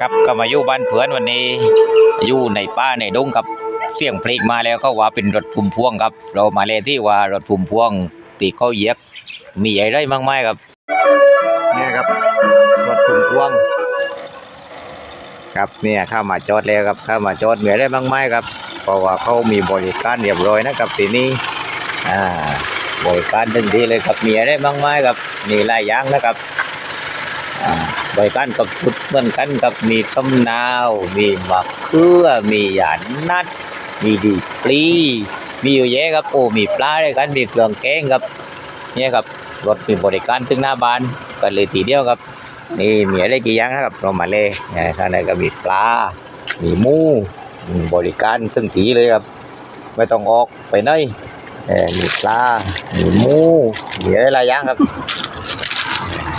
ครับก็มาอยู่บ้านเพื่อนวันนี้ อยู่ในป่าในดงครับเสียงเพลงมาแล้วก็ว่าเป็นรถพุ่มพวงครับ เรามาเลยที่ว่ารถพุ่มพวงตีเขาเหยียกมีอะไรมากมายครับนี่ครับรถพุ่มพวง ครับเนี่ยเข้ามาจอดแล้วครับเข้ามาจอดมีอะไรมากมายครับ เพราะว่าเขามีบริการเรียบร้อยนะครับทีนี้อ่าบริการทันทีเลยครับมีอะไรมากมายครับมีหลายอย่างนะครับอ่า บริการกับสุดเหมือนกันกับมีต้มนาว มีมะเขือมีหยานัด มีดีปลีมีอยู่เยอะครับโอ้มีปลาด้วยกันมีเครื่องแกงครับเนี่ยครับรถมีบริการถึงหน้าบ้านกันเลยทีเดียวครับ นี่มีอะไรกี่อย่างนะครับเรามาเลยเนี่ยข้างในก็มีปลา มีหมูมบริการถึงทีเลยครับ ไม่ต้องออกไปไหนเออมีปลา มีหมูมีอะไรหลายอย่างครับ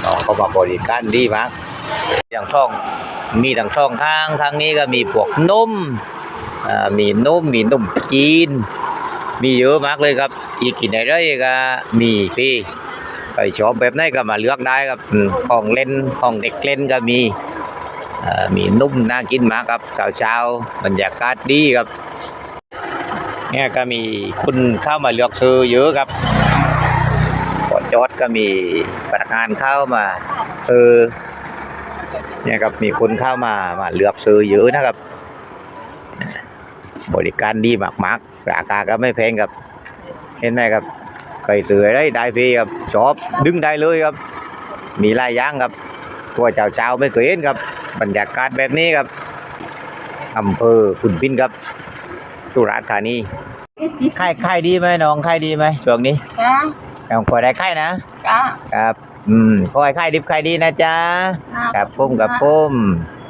น้องเขามาบริการดีมาก อย่างช่องมีทั้งช่องทางทางนี้ก็มีพวกนมอ่ามีนมมีนมจีน มีเยอะมากเลยครับ อีกกินอะไรก็มีพี่ไปชอบแบบไหนก็มาเลือกได้ครับของเล่นของเด็กเล่นก็มีมีนุ่มน่ากินมากครับเช้าๆบรรยากาศดีครับเนี่ยก็มีคุณเข้ามาเลือกซื้อเยอะครับก่อนจอดก็มีพนักงานเข้ามาซื้อ เนี่ยครับมีคนเข้ามามาเลือกซื้อเยอะนะครับ บริการดีมากๆราคาก็ไม่แพงครับ เห็นไหมครับเคยซื้อได้ได้ฟรีครับชอบดึงได้เลยครับ มีหลายอย่างครับตัวเจ้าเจ้าๆไม่เคยเห็นครับ บรรยากาศแบบนี้ครับอำเภอขุนพินครับสุราษฎร์ธานีค่ายค่ายดีไหมน้องค่ายดีไหมช่วงนี้จ้ายังพอได้ค่ายนะจ้าครับ อืมขอให้ค่ายดิบค่ายดีนะจ๊ะครับปุ้มกับปุ้มค